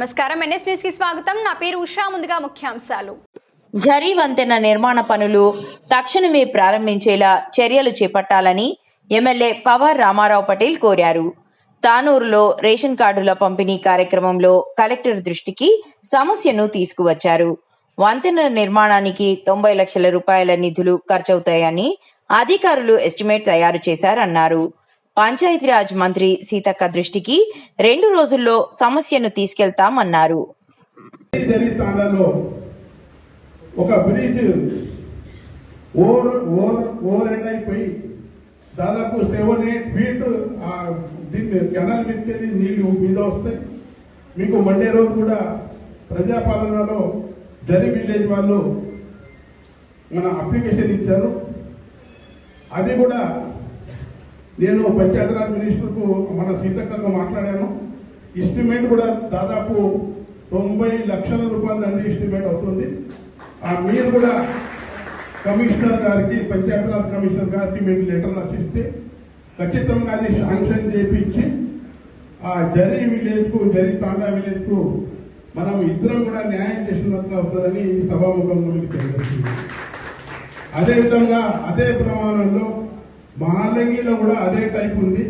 నమస్కారం. ఎన్ఎస్ న్యూస్కి స్వాగతం. నా పేరు ఉషా. ముందుగా ముఖ్యాంశాలు. జరీ వంతెన నిర్మాణ పనులు తక్షణమే ప్రారంభించేలా చర్యలు చేపట్టాలని ఎమ్మెల్యే పవార్ రామారావు పటేల్ కోరారు. తానూరులో రేషన్ కార్డుల పంపిణీ కార్యక్రమంలో కలెక్టర్ దృష్టికి సమస్యను తీసుకువచ్చారు. వంతెన నిర్మాణానికి తొంభై లక్షల రూపాయల నిధులు ఖర్చవుతాయని అధికారులు ఎస్టిమేట్ తయారు చేశారన్నారు. పంచాయతీరాజ్ మంత్రి సీతక్క దృష్టికి రెండు రోజుల్లో సమస్యను తీసుకెళ్తామన్నారు. ఒక bridge over over over end అయిపోయి దాదాపు సెవెన్ ఎయిట్ ఫీట్ ఆ దీన్ని కెనాల్ మీదకెళ్ళి నీళ్ళు మీద వస్తాయి. మీకు మండే రోజు కూడా ప్రజాపాలనలో జరి విలేజ్ వాళ్ళు మన అప్లికేషన్ ఇచ్చారు. అది కూడా నేను పంచాయతీరాజ్ మినిస్టర్కు మన సీతక్కతో మాట్లాడాను. ఎస్టిమేట్ కూడా దాదాపు తొంభై లక్షల రూపాయలు అంది ఎస్టిమేట్ అవుతుంది. ఆ మీరు కూడా కమిషనర్ గారికి పంచాయతీరాజ్ కమిషనర్ గారికి మీరు లెటర్ రాసిస్తే ఖచ్చితంగా అది శాంక్షన్ చేపించి ఆ జరి విలేజ్కు జరి తాండా విలేజ్కు మనం ఇద్దరం కూడా న్యాయం చేసినట్లు అవుతుందని సభాముఖంలో మీకు తెలియజేస్తుంది అదేవిధంగా అదే ప్రమాణంలో మహాలంగిలో కూడా అదే టైప్ ఉంది.